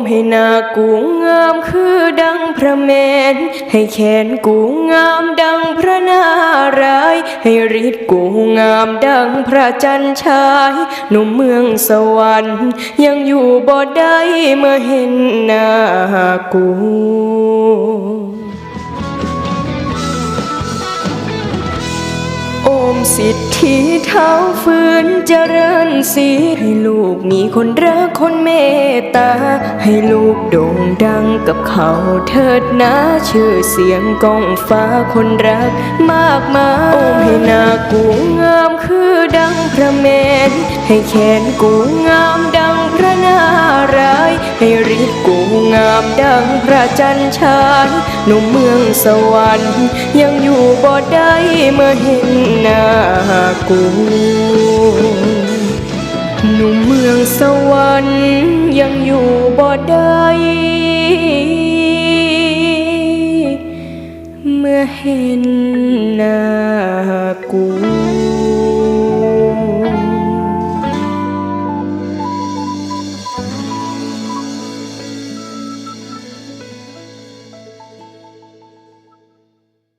มให้หน้ากูงามคือดังพระเมน ให้แขนกูงามดังพระนารายให้ฤทธิ์กูงามดังพระจันชายหนุ่มเมืองสวรรค์ ยังอยู่บ่ได้เมื่อเห็นหน้ากู สิทธิเท้าฟื้นเจริญสีให้ลูกมีคนรักคนเมตตา ให้ลูกโด่งดังกับเขาเถิดนะชื่อเสียงก้องฟ้าคนรักมากมายโอมให้นากูงามคือดังพระเมนให้แขนกูงามดังพระนารายให้ฤทธิ์กูามดังพระจันทร์ฉายหนุ่มเมืองสวรรค์ ยังอยู่บ่ได้เมื่อเห็นหน้ากูหนุ่มเมืองสวรรค์ยังอยู่บ่ได้เมื่อเห็นหน้ากู